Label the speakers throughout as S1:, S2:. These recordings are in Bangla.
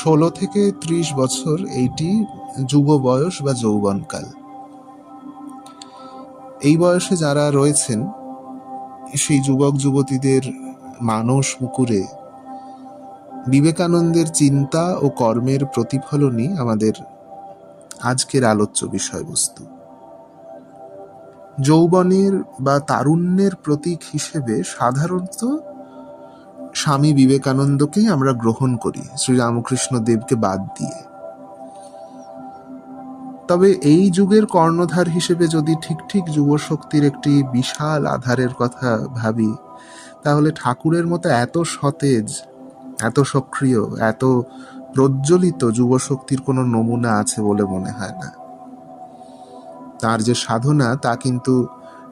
S1: ষোলো থেকে ত্রিশ বছর এইটি যুব বয়স বা যৌবনকাল। এই বয়সে যারা রয়েছেন, সেই যুবক, যুবতীদের মানস মুকুরে বিবেকানন্দের চিন্তা ও কর্মের প্রতিফলনই আমাদের আজকের আলোচ্য বিষয়বস্তু। যৌবনের বা তারুণ্যের প্রতীক হিসেবে সাধারণত স্বামী বিবেকানন্দকেই আমরা গ্রহণ করি, শ্রীরামকৃষ্ণ দেবকে বাদ দিয়ে। তবে এই যুগের কর্ণধার হিসেবে যদি ঠিক ঠিক যুব শক্তির একটি বিশাল আধারের কথা ভাবি, তাহলে ঠাকুরের মতো এত সতেজ, এত সক্রিয়, এত প্রজ্বলিত যুব শক্তির কোনো নমুনা আছে বলে মনে হয় না। তার যে সাধনা, তা কিন্তু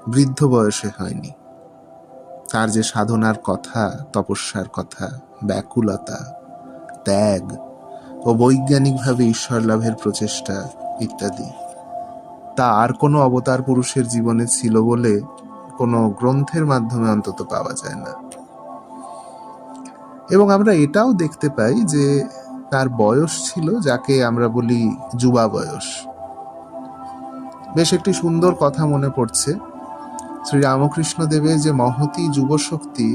S1: বৃদ্ধ বয়সে হয়নি। তার যে সাধনার কথা, তপস্যার কথা, ব্যাকুলতা, ত্যাগ ও বৈজ্ঞানিকভাবে ঈশ্বর লাভের প্রচেষ্টা ইত্যাদি, তা আর কোনো অবতার পুরুষের জীবনে ছিল বলে কোনো গ্রন্থের মাধ্যমে অন্তত পাওয়া যায় না। এবং আমরা এটাও দেখতে পাই যে তার বয়স ছিল যাকে আমরা বলি যুবা বয়স। বেশ একটি সুন্দর কথা মনে পড়ছে। শ্রী রামকৃষ্ণ দেবের যে মহতি যুবশক্তি,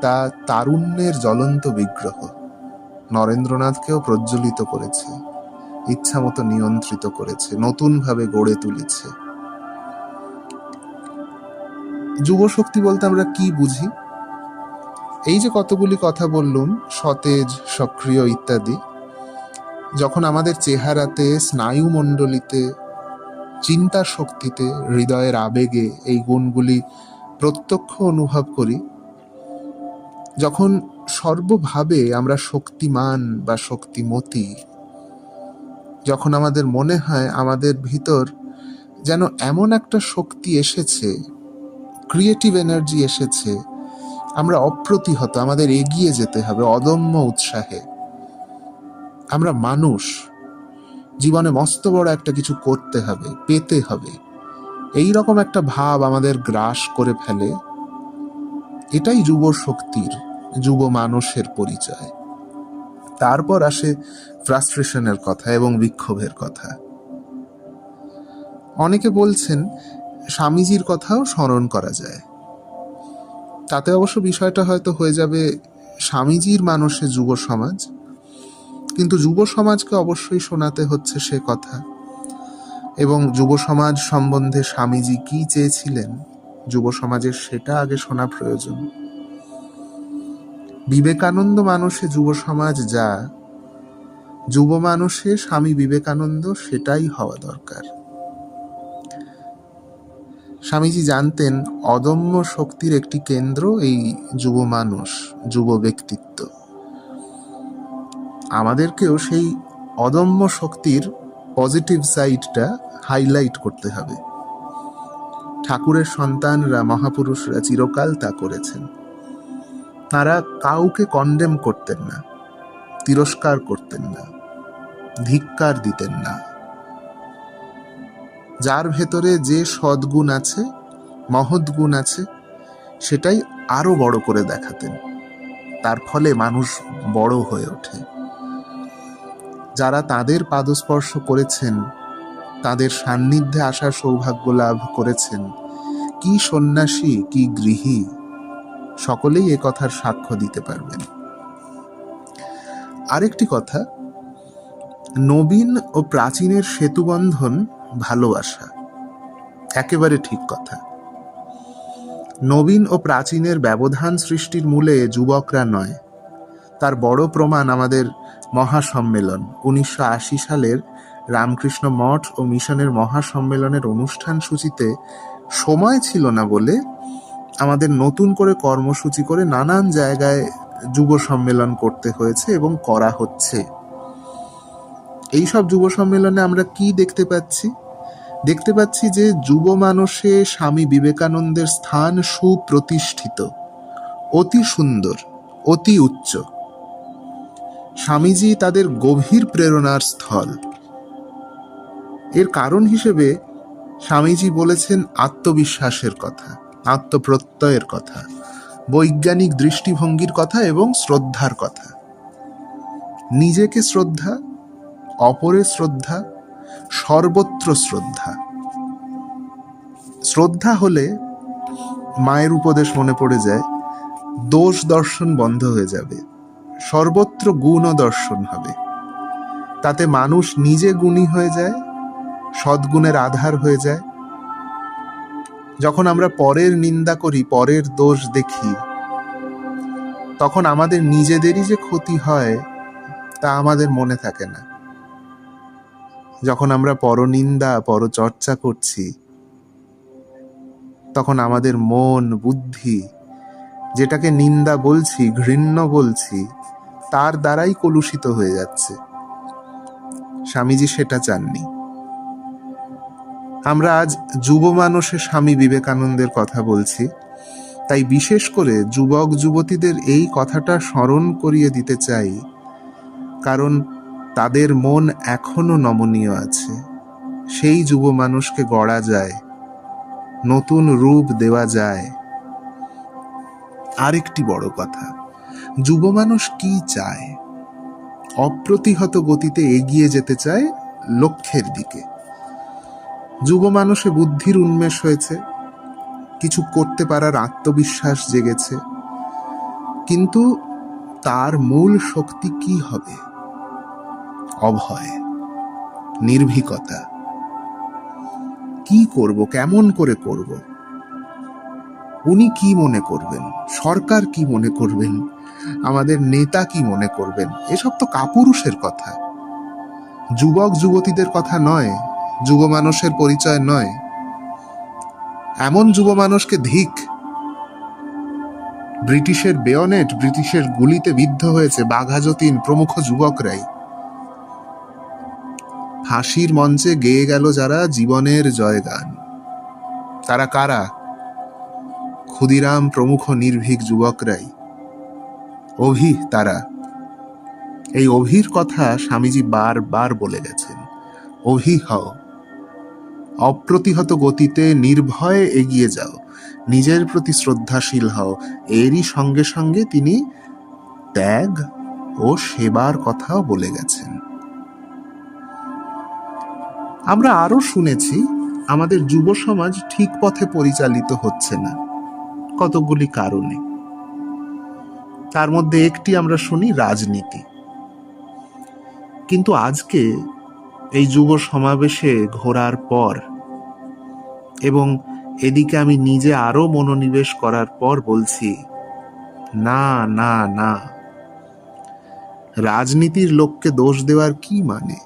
S1: তা তারুণ্যের জ্বলন্ত বিগ্রহ নরেন্দ্রনাথকেও প্রজ্বলিত করেছে, ইচ্ছামতো নিয়ন্ত্রিত করেছে, নতুনভাবে গড়ে তুলেছে। যুবশক্তি বলতে আমরা কি বুঝি? এই যে কতগুলি কথা বললুম, সতেজ, সক্রিয় ইত্যাদি, যখন আমাদের চেহারাতে স্নায়ুমণ্ডলিতে চিন্তা শক্তিতে হৃদয়ের আবেগে এই গুণগুলি প্রত্যক্ষ অনুভব করি। যখন সর্বভাবে আমরা শক্তিমান বা শক্তিমতী, যখন আমাদের মনে হয় আমাদের ভিতর যেন এমন একটা শক্তি এসেছে ক্রিয়েটিভ এনার্জি এসেছে, আমরা অপ্রতিহত, আমাদের এগিয়ে যেতে হবে, অদম্য উৎসাহে। আমরা মানুষ জীবনে মস্ত বড় একটা কিছু করতে হবে, পেতে হবে। এই রকম একটা ভাব আমাদের গ্রাস করে ফেলে। এটাই যুব শক্তির, যুব মানুষের পরিচয়। তারপর আসে ফ্রাস্ট্রেশনের কথা এবং বিক্ষোভের কথা। অনেকে বলছেন, স্বামীজির কথাও স্মরণ করা যায়। তাতে অবশ্য বিষয়টা হয়তো হয়ে যাবে, স্বামীজির মানুষে যুব সমাজ কিন্তু যুব সমাজকে অবশ্যই শোনাতে হচ্ছে সে কথা। এবং যুব সমাজ সম্বন্ধে স্বামীজি কি চেয়েছিলেন? যুব সমাজের সেটা আগে শোনা প্রয়োজন। বিবেকানন্দ মানুষে যুব সমাজ যা, যুব মানুষে স্বামী বিবেকানন্দ সেটাই হওয়া দরকার। স্বামীজি জানতেন, অদম্য শক্তির একটি কেন্দ্র এই যুব মানুষ, যুব ব্যক্তিত্ব। আমাদেরকেও সেই অদম্য শক্তির পজিটিভ সাইডটা হাইলাইট করতে হবে। ঠাকুরের সন্তানরা, মহাপুরুষরা চিরকাল তা করেছেন। তারা কাউকে কন্ডেম করতেন না, তিরস্কার করতেন না, ধিক্কার দিতেন না। যার ভেতরে যে সদ্গুণ আছে মহৎ গুণ আছে, সেটাই আরও বড় করে দেখাতেন। তার ফলে মানুষ বড় হয়ে ওঠে। যারা তাদের পাদস্পর্শ করেছেন, তাদের সান্নিধ্যে আসার সৌভাগ্য লাভ করেছেন। কি সন্ন্যাসী, কি গৃহী, সকলেই এ কথার সাক্ষ্য দিতে পারবেন। আরেকটি কথা, নবীন ও প্রাচীনের সেতুবন্ধন ভালোবাসা। একেবারে ঠিক কথা। নবীন ও প্রাচীনের ব্যবধান সৃষ্টির মূলে যুবকরা নয় তার বড় প্রমাণ আমাদের মহাসম্মেলন। উনিশশো আশি সালের রামকৃষ্ণ মঠ ও মিশনের মহাসম্মেলনের অনুষ্ঠান সূচিতে সময় ছিল না বলে আমাদের নতুন করে কর্মসূচি করে নানান জায়গায় যুব সম্মেলন করতে হয়েছে এবং করা হচ্ছে। এইসব যুব সম্মেলনে আমরা কি দেখতে পাচ্ছি? দেখতে পাচ্ছি যে যুব মানুষে স্বামী বিবেকানন্দের স্থান সুপ্রতিষ্ঠিত। অতি সুন্দর, অতি উচ্চ। স্বামীজি তাদের গভীর প্রেরণার স্থল। এর কারণ হিসেবে স্বামীজি বলেছেন আত্মবিশ্বাসের কথা, আত্মপ্রত্যয়ের কথা, বৈজ্ঞানিক দৃষ্টিভঙ্গির কথা এবং শ্রদ্ধার কথা। নিজেকে শ্রদ্ধা, অপরের শ্রদ্ধা, সর্বত্র শ্রদ্ধা। শ্রদ্ধা হলে মায়ের উপদেশ মনে পড়ে যায়, দোষ দর্শন বন্ধ হয়ে যাবে। সর্বত্র গুণ দর্শন হবে। তাতে মানুষ নিজে গুণী হয়ে যায়, সদ্গুণের আধার হয়ে যায়। যখন আমরা পরের নিন্দা করি, পরের দোষ দেখি, তখন আমাদের নিজেদেরই যে ক্ষতি হয়, তা আমাদের মনে থাকে না। যখন আমরা পরনিন্দা, পরচর্চা করছি, তখন আমাদের মন, বুদ্ধি, যেটাকে নিন্দা বলছি, ঘৃণ্য বলছি তার দ্বারাই কলুষিত হয়ে যাচ্ছে। স্বামীজি সেটা চাননি। আমরা আজ যুব মানুষে স্বামী বিবেকানন্দের কথা বলছি, তাই বিশেষ করে যুবক যুবতীদের এই কথাটা স্মরণ করিয়ে দিতে চাই, কারণ তাদের মন এখনও নমনীয় আছে। সেই যুব মানুষকে গড়া যায়, নতুন রূপ দেওয়া যায়। আরেকটি বড় কথা। যুব মানুষ কি চায়? অপ্রতিহত গতিতে এগিয়ে যেতে চায় লক্ষ্যের দিকে। যুব মানুষে বুদ্ধির উন্মেষ হয়েছে, কিছু করতে পারার আত্মবিশ্বাস জেগেছে, কিন্তু তার মূল শক্তি কি হবে? অভয়, নির্ভীকতা। কি করব, কেমন করে করব? উনি কি মনে করবেন? সরকার কি মনে করবেন? আমাদের নেতা কি মনে করবেন? এসব তো কাপুরুষের কথা। যুবক, যুবতীদের কথা নয়, যুব মানুষের পরিচয় নয়। এমন যুব মানুষকে ধিক। ব্রিটিশের বেয়নেট, ব্রিটিশের গুলিতে বিদ্ধ হয়েছে বাঘা যতীন প্রমুখ যুবকরাই। ফাঁসির মঞ্চে গেয়ে গেল যারা জীবনের জয়গান। তারা কারা? ক্ষুদিরাম প্রমুখ নির্ভীক যুবকরাই। অভি তারা। এই অভির কথা স্বামীজি বারবার বলে গেছেন। অভি হও। অপ্রতিহত গতিতে নির্ভয়ে এগিয়ে যাও। নিজের প্রতি শ্রদ্ধাশীল হও। এরই সঙ্গে সঙ্গে তিনি ত্যাগ ও সেবার কথাও বলে গেছেন। আমরা আরও শুনেছি, আমাদের যুব সমাজ ঠিক পথে পরিচালিত হচ্ছে না। কতগুলি কারণে। তার মধ্যে একটি আমরা শুনি রাজনীতি। কিন্তু আজকে এই যুব সমাবেশে ঘোরার পর এবং এদিকে আমি নিজে আরও মনোনিবেশ করার পর বলছি, না না না। রাজনীতির লোককে দোষ দেওয়ার কি মানে?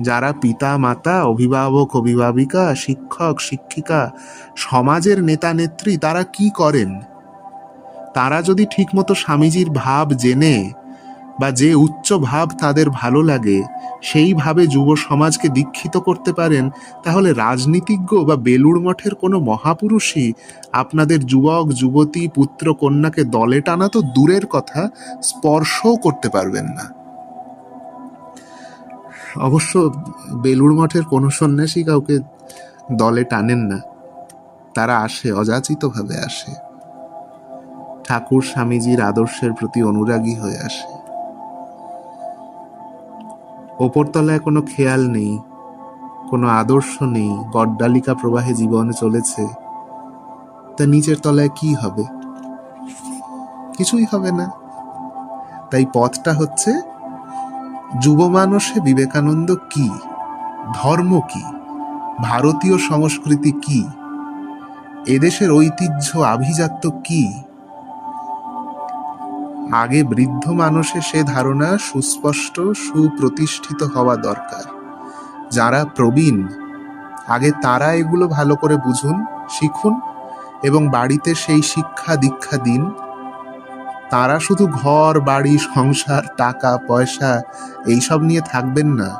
S1: যারা পিতা মাতা অভিভাবক, অভিভাবিকা, শিক্ষক, শিক্ষিকা, সমাজের নেতা নেত্রী তারা কি করেন? তারা যদি ঠিকমতো স্বামীজির ভাব জেনে বা যে উচ্চ ভাব তাদের ভালো লাগে, সেইভাবে যুব সমাজকে দীক্ষিত করতে পারেন, তাহলে রাজনীতিজ্ঞ বা বেলুড় মঠের কোনো মহাপুরুষই আপনাদের যুবক, যুবতী, পুত্র, কন্যাকে দলে টানা তো দূরের কথা, স্পর্শও করতে পারবেন না। অবশ্য বেলুড় মঠের কোনো সন্ন্যাসী কাউকে দলে টানেন না। তারা আসে, অযাচিতভাবে আসে। ঠাকুর স্বামীজির আদর্শের প্রতি অনুরাগী হয়ে আসে। ওপরতলায় কোনো খেয়াল নেই, কোনো আদর্শ নেই, গড্ডালিকা প্রবাহে জীবন চলেছে, তা নিচের তলায় কি হবে? কিছুই হবে না। তাই পথটা হচ্ছে, যুব মানুষে বিবেকানন্দ কি, ধর্ম কি, ভারতীয় সংস্কৃতি কি, এদেশের ঐতিহ্য আভিজাত্য কি আগে বৃদ্ধ মানুষে সে ধারণা সুস্পষ্ট, সুপ্রতিষ্ঠিত হওয়া দরকার। যারা প্রবীণ, আগে তারা এগুলো ভালো করে বুঝুন, শিখুন এবং বাড়িতে সেই শিক্ষা দীক্ষা দিন। তারা শুধু ঘর, বাড়ি, সংসার, টাকা, পয়সা এইসব নিয়ে থাকবেন না।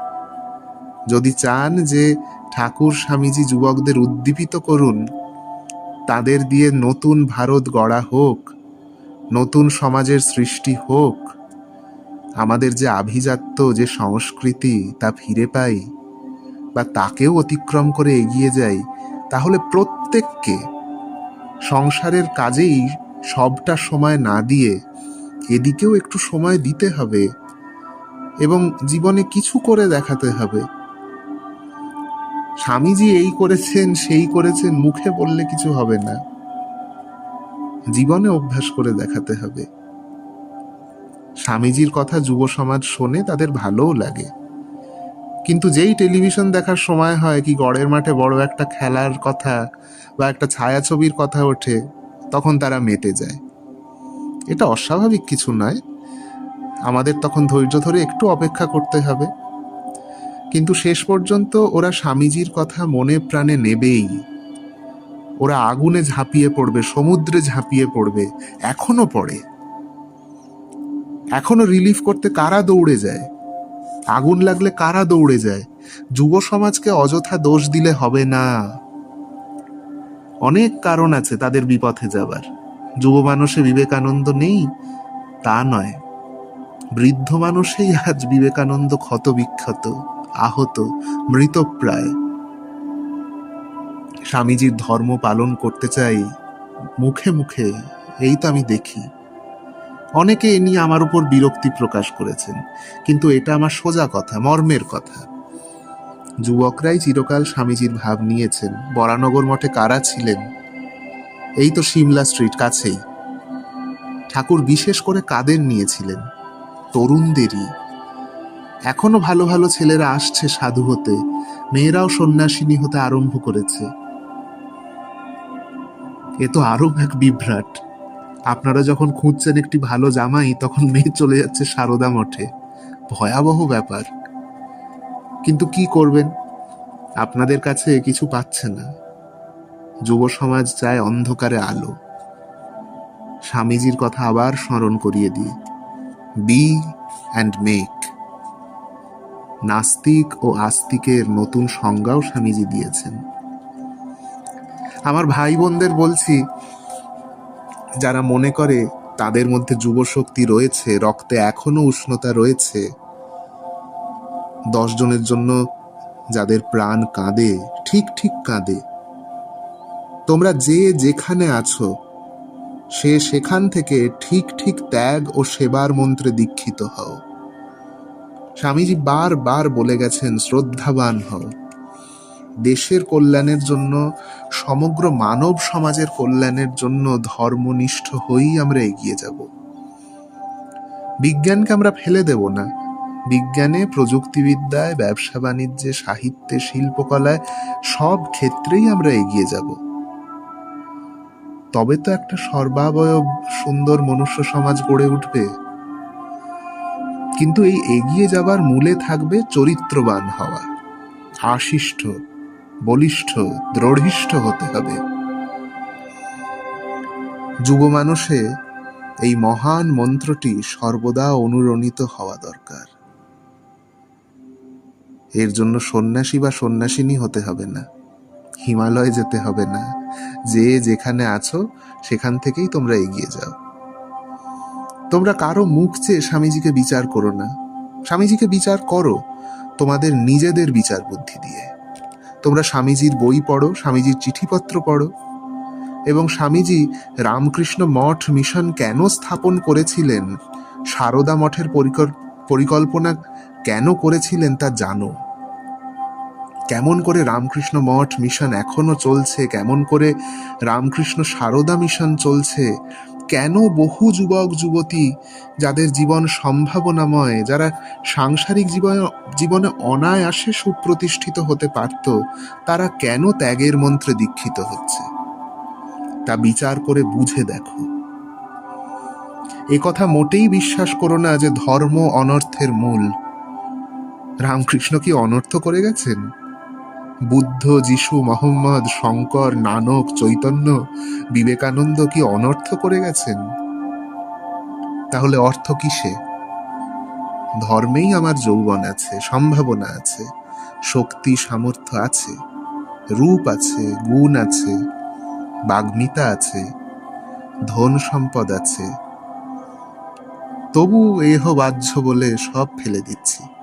S1: যদি চান যে ঠাকুর, স্বামীজি যুবকদের উদ্দীপিত করুন, তাদের দিয়ে নতুন ভারত গড়া হোক। নতুন সমাজের সৃষ্টি হোক। আমাদের যে আভিজাত্য, যে সংস্কৃতি তা ফিরে পাই বা তাকেও অতিক্রম করে এগিয়ে যাই, তাহলে প্রত্যেককে সংসারের কাজেই সবটা সময় না দিয়ে এদিকেও একটু সময় দিতে হবে এবং জীবনে কিছু করে দেখাতে হবে। স্বামীজি এই করেছেন, সেই করেছেন, মুখে বললে কিছু হবে না। জীবনে অভ্যাস করে দেখাতে হবে। স্বামীজির কথা যুব সমাজ শোনে, তাদের ভালোও লাগে। কিন্তু যেই টেলিভিশন দেখার সময় হয় কি গড়ের মাঠে বড় একটা খেলার কথা বা একটা ছায়াছবির কথা ওঠে, তখন তারা মেতে যায়। এটা অস্বাভাবিক কিছু নয়। আমাদের তখন ধৈর্য ধরে একটু অপেক্ষা করতে হবে। কিন্তু শেষ পর্যন্ত ওরা স্বামীজির কথা মনে প্রাণে নেবেই। ওরা আগুনে ঝাঁপিয়ে পড়বে, সমুদ্রে ঝাঁপিয়ে পড়বে, এখনও পড়ে। এখনও রিলিফ করতে কারা দৌড়ে যায়? আগুন লাগলে কারা দৌড়ে যায়? যুব সমাজকে অযথা দোষ দিলে হবে না। অনেক কারণ আছে তাদের বিপথে যাবার। যুব মানুষে বিবেকানন্দ নেই, তা নয়। বৃদ্ধ মানুষেই আজ বিবেকানন্দ ক্ষত বিক্ষত আহত, মৃতপ্রায়। স্বামীজির ধর্ম পালন করতে চাই, মুখে মুখে এই তো আমি দেখি। অনেকে এ নিয়ে আমার উপর বিরক্তি প্রকাশ করেছেন, কিন্তু এটা আমার সোজা কথা, মর্মের কথা। যুবকরাই চিরকাল স্বামীজির ভাব নিয়েছেন, বরানগর মঠে কারা ছিলেন? এই তো সিমলা স্ট্রিট কাছেই। ঠাকুর বিশেষ করে কাদের নিয়েছিলেন? তরুণদেরই। এখনও ভালো ভালো ছেলেরা আসছে সাধু হতে, মেয়েরাও সন্ন্যাসিনী হতে আরম্ভ করেছে। এ তো আরও এক বিভ্রাট। আপনারা যখন খুঁজছেন একটি ভালো জামাই, তখন মেয়ে চলে যাচ্ছে সারদা মঠে। ভয়াবহ ব্যাপার। কিন্তু কি করবেন? আপনাদের কাছে কিছু পাচ্ছে না। যুব সমাজ চায় অন্ধকারে আলো। স্বামীজির কথা আবার স্মরণ করিয়ে দিই। বি অ্যান্ড মেক নাস্তিক ও আস্তিকের নতুন সংজ্ঞাও স্বামীজি দিয়েছেন। আমার ভাই বোনদের বলছি, যারা মনে করে তাদের মধ্যে যুব শক্তি রয়েছে, রক্তে এখনও উষ্ণতা রয়েছে, দশ জনের জন্য যাদের প্রাণ কাঁদে, ঠিক ঠিক কাঁদে। তোমরা যে যেখানে আছো, সে সেখান থেকে ঠিক ঠিক ত্যাগ ও সেবার মন্ত্রে দীক্ষিত হও। স্বামীজি বারবার বলে গেছেন, শ্রদ্ধাবান হও। দেশের কল্যাণের জন্য, সমগ্র মানব সমাজের কল্যাণের জন্য ধর্মনিষ্ঠ হয়েই আমরা এগিয়ে যাব। বিজ্ঞানকে আমরা ফেলে দেব না। বিজ্ঞানে, প্রযুক্তিবিদ্যায়, ব্যবসা বাণিজ্যে, সাহিত্যে, শিল্পকলায় সব ক্ষেত্রেই আমরা এগিয়ে যাব। তবে তো একটা সর্বাবয়ব সুন্দর মনুষ্য সমাজ গড়ে উঠবে। কিন্তু এই এগিয়ে যাবার মূলে থাকবে চরিত্রবান হওয়া আশিষ্ঠ বলিষ্ঠ দৃঢ়িষ্ঠ হতে হবে। যুব মানুষে এই মহান মন্ত্রটি সর্বদা অনুরণিত হওয়া দরকার। এর জন্য সন্ন্যাসী বা সন্ন্যাসিনী হতে হবে না। হিমালয় যেতে হবে না। যে যেখানে আছো, সেখান থেকেই তোমরা এগিয়ে যাও। তোমরা কারও মুখ চেয়ে স্বামীজিকে বিচার করো না। স্বামীজিকে বিচার করো। তোমাদের নিজেদের বিচার বুদ্ধি দিয়ে। তোমরা স্বামীজির বই পড়ো, স্বামীজির চিঠিপত্র পড়ো। এবং স্বামীজি রামকৃষ্ণ মঠ মিশন কেন স্থাপন করেছিলেন? সারদা মঠের পরিকল- পরিকল্পনা কেন করেছিলেন তা জানো? কেমন করে রামকৃষ্ণ মঠ মিশন এখনও চলছে? কেমন করে রামকৃষ্ণ সারদা মিশন চলছে? কেন বহু যুবক, যুবতী যাদের জীবন সম্ভাবনাময়, যারা সাংসারিক জীবনে জীবনে অনায়াসে সুপ্রতিষ্ঠিত হতে পারত, তারা কেন ত্যাগের মন্ত্রে দীক্ষিত হচ্ছে? তা বিচার করে বুঝে দেখো। এ কথা মোটেই বিশ্বাস করো না যে ধর্ম অনর্থের মূল। রামকৃষ্ণ কি অনর্থ করে গেছেন? বুদ্ধ, যিশু, মোহাম্মদ, শঙ্কর, নানক, চৈতন্য, বিবেকানন্দ কি অনর্থ করে গেছেন? তাহলে অর্থ কিসে? ধর্মেই আমার যৌবন আছে, সম্ভাবনা আছে, শক্তি, সামর্থ্য আছে, রূপ আছে, গুণ আছে, বাগ্মিতা আছে, ধন সম্পদ আছে। তবু এহ বাহ্য বলে সব ফেলে দিচ্ছি।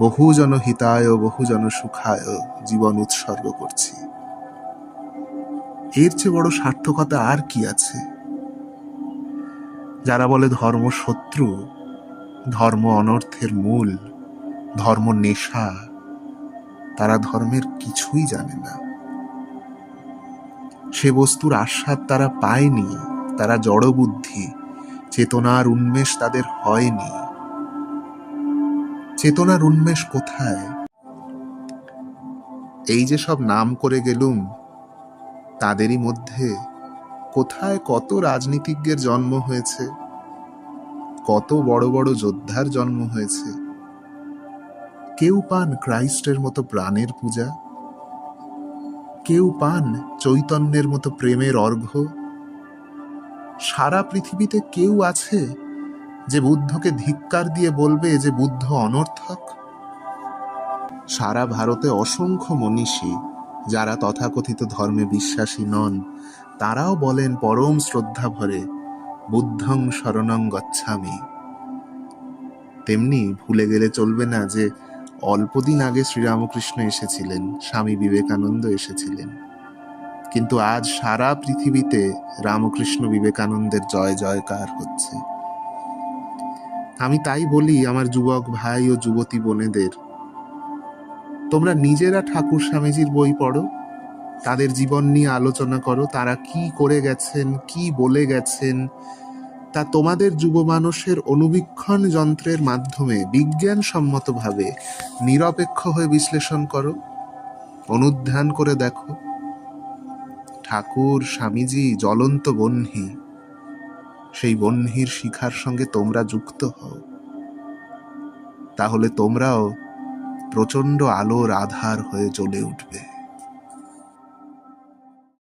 S1: বহুজন হিতায় বহুজন সুখায় জীবন উৎসর্গ করছি। এর চেয়ে বড় সার্থকতা আর কি আছে? যারা বলে ধর্ম শত্রু, ধর্ম অনর্থের মূল, ধর্ম নেশা, তারা ধর্মের কিছুই জানে না। সে বস্তুর আস্বাদ তারা পায়নি, তারা জড়বুদ্ধি, চেতনার উন্মেষ তাদের হয়নি। চেতনার উন্মেষ কোথায়? এই যে সব নাম করে গেলুম, তাদেরই মধ্যে কোথায় কত রাজনীতিজ্ঞের জন্ম হয়েছে? কত বড় বড় যোদ্ধার জন্ম হয়েছে? কেউ পান ক্রাইস্টের মতো প্রাণের পূজা? কেউ পান চৈতন্যের মতো প্রেমের অর্ঘ্য? সারা পৃথিবীতে কেউ আছে যে বুদ্ধকে ধিক্কার দিয়ে বলবে যে বুদ্ধ অনর্থক? সারা ভারতে অসংখ্য মনীষী, যারা তথাকথিত ধর্মে বিশ্বাসী নন, তারাও বলেন পরম শ্রদ্ধা ভরে, বুদ্ধং শরণং গচ্ছামি। তেমনি ভুলে গেলে চলবে না যে অল্পদিন আগে শ্রীরামকৃষ্ণ এসেছিলেন, স্বামী বিবেকানন্দ এসেছিলেন। কিন্তু আজ সারা পৃথিবীতে রামকৃষ্ণ বিবেকানন্দের জয় জয়কার হচ্ছে। আমি তাই বলি আমার যুবক ভাই ও যুবতী বোনেদের, তোমরা নিজেরা ঠাকুর স্বামীজির বই পড়ো, তাদের জীবন নিয়ে আলোচনা করো, তারা কি করে গেছেন, কি বলে গেছেন, তা তোমাদের যুব মানুষের অনুবীক্ষণ যন্ত্রের মাধ্যমে বিজ্ঞানসম্মতভাবে নিরপেক্ষ হয়ে বিশ্লেষণ করো, অনুধ্যান করে দেখো। ঠাকুর স্বামীজি জ্বলন্ত বহ্নি সেই বহ্নির শিখার সঙ্গে তোমরা যুক্ত হও। তাহলে তোমরাও প্রচণ্ড আলোর আধার হয়ে জ্বলে উঠবে।